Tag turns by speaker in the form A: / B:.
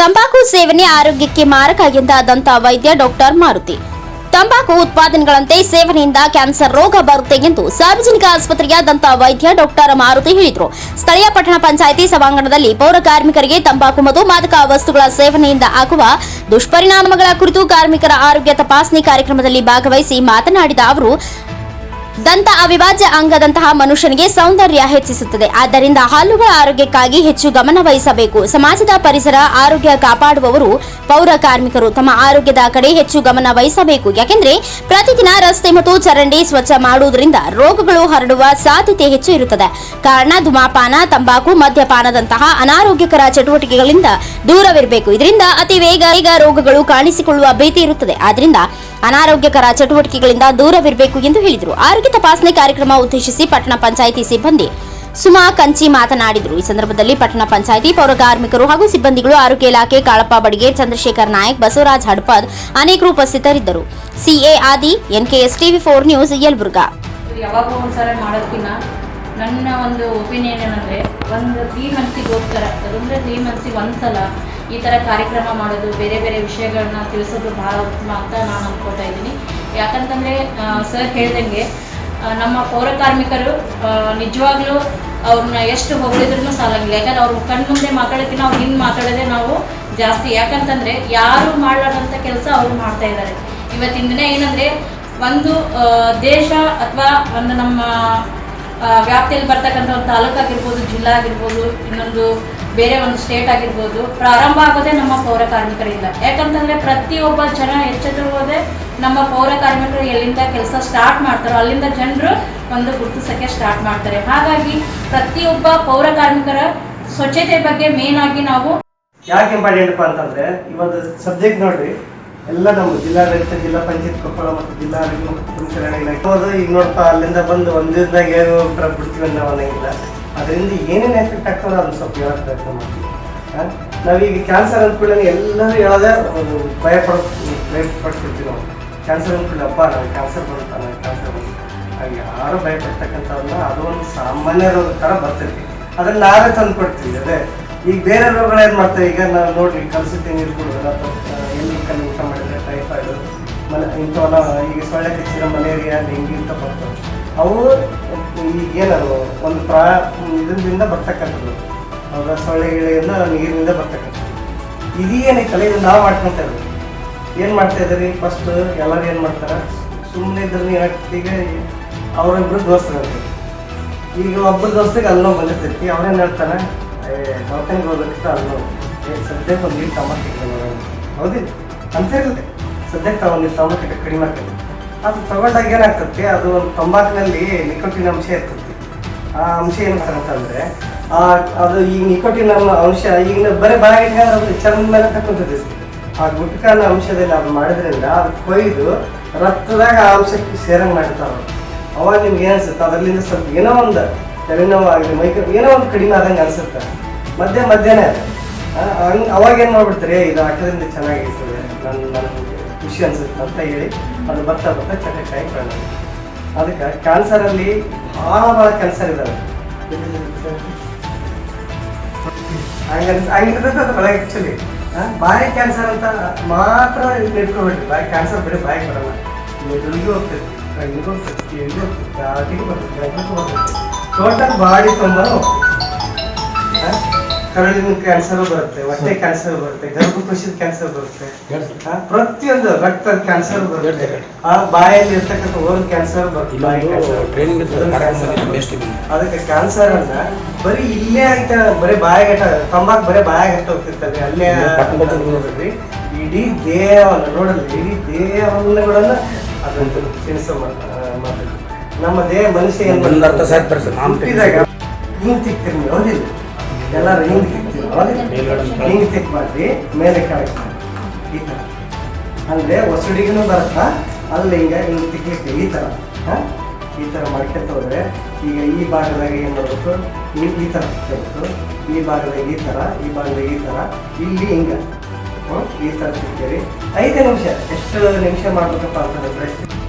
A: ತಂಬಾಕು ಸೇವನೆ ಆರೋಗ್ಯಕ್ಕೆ ಮಾರಕ ಎಂದ ದಂತ ವೈದ್ಯ ಡಾಕ್ಟರ್ ಮಾರುತಿ. ತಂಬಾಕು ಉತ್ಪಾದನೆಗಳಂತೆ ಸೇವನೆಯಿಂದ ಕ್ಯಾನ್ಸರ್ ರೋಗ ಬರುತ್ತೆ ಎಂದು ಸಾರ್ವಜನಿಕ ಆಸ್ಪತ್ರೆಯ ದಂತ ವೈದ್ಯ ಡಾಕ್ಟರ್ ಮಾರುತಿ ಹೇಳಿದರು. ಸ್ಥಳೀಯ ಪಟ್ಟಣ ಪಂಚಾಯಿತಿ ಸಭಾಂಗಣದಲ್ಲಿ ಪೌರ ಕಾರ್ಮಿಕರಿಗೆ ತಂಬಾಕು ಮತ್ತು ಮಾದಕ ವಸ್ತುಗಳ ಸೇವನೆಯಿಂದ ಆಗುವ ದುಷ್ಪರಿಣಾಮಗಳ ಕುರಿತು ಕಾರ್ಮಿಕರ ಆರೋಗ್ಯ ತಪಾಸಣೆ ಕಾರ್ಯಕ್ರಮದಲ್ಲಿ ಭಾಗವಹಿಸಿ ಮಾತನಾಡಿದ ಅವರು ದಂತ ಅವಿಭಾಜ್ಯ ಅಂಗದಂತಹ ಮನುಷ್ಯನಿಗೆ ಸೌಂದರ್ಯ ಹೆಚ್ಚಿಸುತ್ತದೆ. ಆದ್ದರಿಂದ ಹಲ್ಲುಗಳ ಆರೋಗ್ಯಕ್ಕಾಗಿ ಹೆಚ್ಚು ಗಮನ ವಹಿಸಬೇಕು. ಸಮಾಜದ ಪರಿಸರ, ಆರೋಗ್ಯ ಕಾಪಾಡುವವರು ಪೌರ ಕಾರ್ಮಿಕರು. ತಮ್ಮ ಆರೋಗ್ಯದ ಕಡೆ ಹೆಚ್ಚು ಗಮನ ವಹಿಸಬೇಕು. ಯಾಕೆಂದ್ರೆ ಪ್ರತಿದಿನ ರಸ್ತೆ ಮತ್ತು ಚರಂಡಿ ಸ್ವಚ್ಛ ಮಾಡುವುದರಿಂದ ರೋಗಗಳು ಹರಡುವ ಸಾಧ್ಯತೆ ಹೆಚ್ಚು ಇರುತ್ತದೆ. ಕಾರಣ ಧೂಮಪಾನ, ತಂಬಾಕು, ಮದ್ಯಪಾನದಂತಹ ಅನಾರೋಗ್ಯಕರ ಚಟುವಟಿಕೆಗಳಿಂದ ದೂರವಿರಬೇಕು. ಇದರಿಂದ ಅತಿ ವೇಗ ರೋಗಗಳು ಕಾಣಿಸಿಕೊಳ್ಳುವ ಭೀತಿ ಇರುತ್ತದೆ. ಆದ್ದರಿಂದ ಅನಾರೋಗ್ಯಕರ ಚಟುವಟಿಕೆಗಳಿಂದ ದೂರವಿರಬೇಕು ಎಂದು ಹೇಳಿದರು. ಆರೋಗ್ಯ ತಪಾಸಣೆ ಕಾರ್ಯಕ್ರಮ ಉದ್ದೇಶಿಸಿ ಪಟ್ಟಣ ಪಂಚಾಯಿತಿ ಸಿಬ್ಬಂದಿ ಸುಮಾ ಕಂಚಿ ಮಾತನಾಡಿದರು. ಈ ಸಂದರ್ಭದಲ್ಲಿ ಪಟ್ಟಣ ಪಂಚಾಯಿತಿ ಪೌರ ಕಾರ್ಮಿಕರು ಹಾಗೂ ಸಿಬ್ಬಂದಿಗಳು ಆರೋಗ್ಯ ಇಲಾಖೆ ಕಾಳಪ್ಪ ಬಡಿಗೆ ಚಂದ್ರಶೇಖರ್ ನಾಯಕ್, ಬಸವರಾಜ್ ಹಡ್ಪದ್ ಅನೇಕರು ಉಪಸ್ಥಿತರಿದ್ದರು. CA Adi, NKS TV four news, Yelburga.
B: ಯಾವಾಗಲೂ ಒಂದ್ಸಲ ಮಾಡೋದಕ್ಕಿಂತ ನನ್ನ ಒಂದು ಒಪಿನಿಯನ್ ಏನಂದರೆ, ಒಂದು ತ್ರೀ ಮಂತ್ಸಿಗೋಸ್ಕರ ತ್ರೀ ಮಂತ್ಸಿಗೆ ಒಂದು ಸಲ ಈ ಥರ ಕಾರ್ಯಕ್ರಮ ಮಾಡೋದು, ಬೇರೆ ಬೇರೆ ವಿಷಯಗಳನ್ನ ತಿಳಿಸೋದು ಭಾಳ ಉತ್ತಮ ಅಂತ ನಾನು ಅಂದ್ಕೊಳ್ತಾ ಇದ್ದೀನಿ. ಯಾಕಂತಂದರೆ ಸರ್ ಹೇಳ್ದಂಗೆ ನಮ್ಮ ಪೌರ ಕಾರ್ಮಿಕರು ನಿಜವಾಗ್ಲೂ ಅವ್ರನ್ನ ಎಷ್ಟು ಹೊಗಳಿದ್ರು ಸಾಲಂಗಿಲ್ಲ. ಯಾಕಂದ್ರೆ ಅವ್ರ ಕಣ್ಣು ಮುಂದೆ ಮಾತಾಡೋದಿನ ಅವ್ರು ಹಿಂದೆ ಮಾತಾಡೋದೇ ನಾವು ಜಾಸ್ತಿ. ಯಾಕಂತಂದ್ರೆ, ಯಾರು ಮಾಡಲಾರ್ದಂಥ ಕೆಲಸ ಅವ್ರು ಮಾಡ್ತಾ ಇದ್ದಾರೆ ಇವತ್ತಿನ ದಿನ ಏನಂದ್ರೆ, ಒಂದು ದೇಶ ಅಥವಾ ಒಂದು ನಮ್ಮ ವ್ಯಾಪ್ತಿಯಲ್ಲಿ ಬರ್ತಕ್ಕಂಥ ಒಂದು ತಾಲೂಕಾಗಿರ್ಬೋದು ಜಿಲ್ಲಾ ಆಗಿರ್ಬೋದು ಇನ್ನೊಂದು ಬೇರೆ ಒಂದು ಸ್ಟೇಟ್ ಆಗಿರ್ಬೋದು, ಪ್ರಾರಂಭ ಆಗೋದೇ ನಮ್ಮ ಪೌರ ಕಾರ್ಮಿಕರಿಂದ. ಯಾಕಂತಂದ್ರೆ ಪ್ರತಿಯೊಬ್ಬ ಜನ ಎಚ್ಚೆತ್ತುವುದೇ ನಮ್ಮ ಪೌರ ಕಾರ್ಮಿಕರು ಎಲ್ಲಿಂದ ಕೆಲಸ ಸ್ಟಾರ್ಟ್ ಮಾಡ್ತಾರೋ, ಅಲ್ಲಿಂದ ಜನರು ಒಂದು ಗುರುತಿಸೋಕ್ಕೆ ಸ್ಟಾರ್ಟ್ ಮಾಡ್ತಾರೆ. ಹಾಗಾಗಿ ಪ್ರತಿಯೊಬ್ಬ ಪೌರ ಕಾರ್ಮಿಕರ ಸ್ವಚ್ಛತೆ ಬಗ್ಗೆ ಮೇನ್ ಆಗಿ ನಾವು
C: ಯಾಕೆ ಇಂಪಾರ್ಟೆಂಟ್ಪ ಅಂತಂದ್ರೆ ಇವತ್ತು ಸಬ್ಜೆಕ್ಟ್ ನೋಡ್ರಿ, ಎಲ್ಲ ನಮ್ಮ ಜಿಲ್ಲಾಡಳಿತ ಜಿಲ್ಲಾ ಪಂಚಾಯತ್, ಕೊಪ್ಪಳ ಮತ್ತು ಜಿಲ್ಲಾ ಇಲಾಖೆ ಈಗ ನೋಡಪ್ಪ ಅಲ್ಲಿಂದ ಬಂದು ಒಂದಿನದಾಗ ಉತ್ತರ ಬಿಡ್ತೀವಿ ಅನ್ನೋ ಅನ್ನಂಗಿಲ್ಲ. ಅದರಿಂದ ಏನೇನು ಎಫೆಕ್ಟ್ ಆಗ್ತದೆ ಅದನ್ನ ಸ್ವಲ್ಪ ಹೇಳೋಕೆ ಪ್ರಯತ್ನ ಮಾಡ್ತೀವಿ? ನಾವೀಗ ಕ್ಯಾನ್ಸರ್ ಅಂದ್ಕೊಳ್ಳಿ ಎಲ್ಲರೂ ಹೇಳೋದೇ ಒಂದು ಭಯ ಭಯ ಪಡ್ತಿರ್ತೀವಿ ನಾವು ಕ್ಯಾನ್ಸರ್ ಅಂದ್ಕೊಳ್ಳಿ ಅಪ್ಪ ನನಗೆ ಕ್ಯಾನ್ಸರ್ ಬರುತ್ತಾ, ನನಗೆ ಕ್ಯಾನ್ಸರ್ ಬರುತ್ತೆ? ಹಾಗೆ ಯಾರು ಭಯ ಪಡ್ತಕ್ಕಂಥವನ್ನ ಅದು ಒಂದು ಸಾಮಾನ್ಯ ರೋಗ ಥರ ಬರ್ತಿರ್ತೀವಿ. ಅದನ್ನು ನಾವೇ ತಂದು ಕೊಡ್ತೀವಿ ಅದೇ. ಈಗ ಬೇರೆ ರೋಗಗಳು ಏನು ಮಾಡ್ತೇವೆ? ಈಗ ನಾವು ನೋಡ್ರಿ ಕಲಸಿದ್ದೀನಿ ನೀರು ಕುಡಿದ್ರೆ ಅಥವಾ ಮನೆ ಇಂಥವೆಲ್ಲ ಈಗ ಸೊಳ್ಳೆ ಕಚ್ಚಿರೋ ಮಲೇರಿಯಾ ಡೆಂಗಿ ಅಂತ ಬರ್ತವೆ ಅವು ಏನದು, ಒಂದು ಪ್ರಾ, ಇದರಿಂದ ಬರ್ತಕ್ಕಂಥದ್ದು. ಅವರ ಸೊಳ್ಳೆ ಗಿಳೆಯಿಂದ ನೀರಿನಿಂದ ಬರ್ತಕ್ಕಂಥದ್ದು. ಇದು ಏನೈತಲ್ಲ ಇದು ನಾವು ಮಾಡ್ಕೊಂತ ಏನು ಮಾಡ್ತಾ ಇದ್ದೀರಿ? ಫಸ್ಟ್ ಎಲ್ಲರೂ ಏನು ಮಾಡ್ತಾರೆ? ಸುಮ್ಮನೆ ಇದ್ರೆ ಏನಾಗ್ತದೆ ಈಗ ಅವರಿಬ್ರು ದೋಸ್ತರಂತೆ ಈಗ ಒಬ್ಬ ದೋಸ್ತಿಗೆ ಅಲ್ಲೋ ಬಂದಿರ್ತೈತಿ. ಅವ್ರೇನು ಹೇಳ್ತಾನೆ ದವಾಖಾನೆಗೆ ಹೋಗ್ಬೇಕಿತ್ತು ಅಲ್ಲೋ ಸದ್ಯಕ್ಕೆ ಒಂದು ತಗೊಂಡು ಹೌದಿಲ್ಲ? ಅಂತ ಇರಲಿ ಸದ್ಯಕ್ಕೆ ತಗೊಂಡು ತಗೊಂಡು ಕಡಿಮೆ ಆಗ್ತದೆ ಅದು ತಗೊಂಡಾಗ ಏನಾಗ್ತದೆ, ಅದು ತಂಬಾಕಿನಲ್ಲಿ ನಿಕೋಟಿನ್ ಅಂಶ ಇರ್ತದೆ. ಆ ಅಂಶ ಏನಾಗ್ತದೆ ಅಂತಂದ್ರೆ ಆ, ಅದು ಈ ನಿಕೋಟಿನ್ ಅಂಶ, ಈಗ ಬರೀ ಬಾಯಿಗೆ ಅದು ಚರ್ಮದ ಮೇಲೆ ತಕ್ಕೊಂತದೆ ಆ ಗುಟ್ಕಾನ ಅಂಶದಲ್ಲಿ ಅದು ಮಾಡಿದ್ರಿಂದ ಅದು ಕೊಯ್ದು ರಕ್ತದಾಗ ಆ ಅಂಶಕ್ಕೆ ಸೇರಂಗ್ ಮಾಡಿರ್ತಾರ ಅವಾಗ ನಿಮ್ಗೆ ಏನು ಅನ್ಸುತ್ತೆ? ಅದರಲ್ಲಿಂದ ಸ್ವಲ್ಪ ಏನೋ ಒಂದು ತಲೆನೋವು ಆಗಲಿ ಮೈ ಕೈ- ಏನೋ ಒಂದು ಕಡಿಮೆ ಆದಂಗೆ ಅನಿಸುತ್ತೆ. ಮಧ್ಯ ಮಧ್ಯಾಹ್ನ ಅದು. ಅವಾಗ ಏನು ಮಾಡ್ಬಿಡ್ತಾರೆ? ಇದು ಆಟದಿಂದ ಚೆನ್ನಾಗಿರ್ತದೆ. ನನ್ನ ನನಗೆ ಖುಷಿ ಅನ್ಸುತ್ತೆ ಅಂತ ಹೇಳಿ ಅದು ಬರ್ತಾ ಬರ್ತಾ ಚಟಕಾಯಿ ಕಾಣ ಅದಕ್ಕೆ ಕ್ಯಾನ್ಸರಲ್ಲಿ ಭಾಳ ಭಾಳ ಕ್ಯಾನ್ಸರ್ ಅದು ಒಳಗೆ ಆ್ಯಕ್ಚುಲಿ ಬಾಯಿ ಕ್ಯಾನ್ಸರ್ ಅಂತ ಮಾತ್ರ ಇಟ್ಕೊಬೇಡ್ರಿ ಬಾಯಿ ಕ್ಯಾನ್ಸರ್ ಬರೀ ಬಾಯಿ ಬರಲ್ಲ. ಮೆದುಳಿಗೂ ಹೋಗ್ತೈತಿ ಕಣ್ಣಿಗೂ ಹೋಗ್ತೈತಿ ಎಲ್ಲಿಗೂ ಹೋಗ್ತೈತಿ ಬರ್ತೈತಿ ಟೋಟಲ್ ಬಾಡಿ ತುಂಬ ಕರಳಿನ ಕ್ಯಾನ್ಸರ್ ಬರುತ್ತೆ ಹೊಟ್ಟೆ ಕ್ಯಾನ್ಸರ್ ಬರುತ್ತೆ ಗರ್ಭಕೋಶದ ಕ್ಯಾನ್ಸರ್ ಬರುತ್ತೆ. ಪ್ರತಿಯೊಂದು ರಕ್ತದ ಕ್ಯಾನ್ಸರ್ ಬರುತ್ತೆ. ಆ ಬಾಯಲ್ಲಿ ಇರ್ತಕ್ಕಂಥ ಓಲ್ ಕ್ಯಾನ್ಸರ್ ಬರುತ್ತೆ ಅದಕ್ಕೆ ಕ್ಯಾನ್ಸರ್ ಅನ್ನ ಬರೀ ಇಲ್ಲೇ ಆಯ್ತ ಬರೀ ಬಾಯಾಗ ತಂಬಾಕ್ ಬರೀ ಬಾಯಾಗ ಹತ್ತ ಹೋಗ್ತಿರ್ತದೆ ಅಲ್ಲೇ ನೋಡ್ರಿ ಇಡೀ ದೇಹವನ್ನ ನೋಡಲ್ಲ ಇಡೀ ದೇಹವನ್ನಗಳನ್ನ ಅದಂತ ತಿನಿಸೋ ಮಾತಾಡಿ ನಮ್ಮ ದೇಹ ಮನುಷ್ಯ ಏನ್ ಹುಟ್ಟಿದಾಗ ಹಿಂಗ್ ತಿಕ್ತಿರ್ಲಿ ಹೌದಿಲ್ಲ? ಎಲ್ಲಾರು
D: ರಿಂಗ್
C: ಹಿಂಗ್ ತಿಕ್ ಮಾಡಿ ಮೇಲೆ ಕರೆಕ್ಟ್ ಮಾಡಿ. ಈ ಥರ ಅಂದ್ರೆ ಹೊಸಡಿಗೂ ಬರುತ್ತಾ? ಅಲ್ಲಿ ಹಿಂಗೆ ಹಿಂಗ್ ತಿಕ್ಲಿಕ್ಕೆ ಈ ತರ. ಹಾ? ಈ ತರ ಮಾರ್ಕೆಟ್ ತೊಗೊಂಡೆ ಈಗ ಈ ಭಾಗದಾಗ ಏನು ಮಾಡಬೇಕು? ಈ ಈ ತರ ತಿಕ್ಕಬೇಕು. ಈ ಭಾಗದಾಗ ಈ ತರ, ಈ ಭಾಗದಾಗ ಈ ತರ. ಇಲ್ಲಿ ಹಿಂಗ? ಈ ತರ ತಿಕ್ತೀರಿ ಐದೇ ನಿಮಿಷ. ಎಷ್ಟು ನಿಮಿಷ ಮಾಡ್ಬೇಕಪ್ಪ ಅಂತಂದ್ರೆ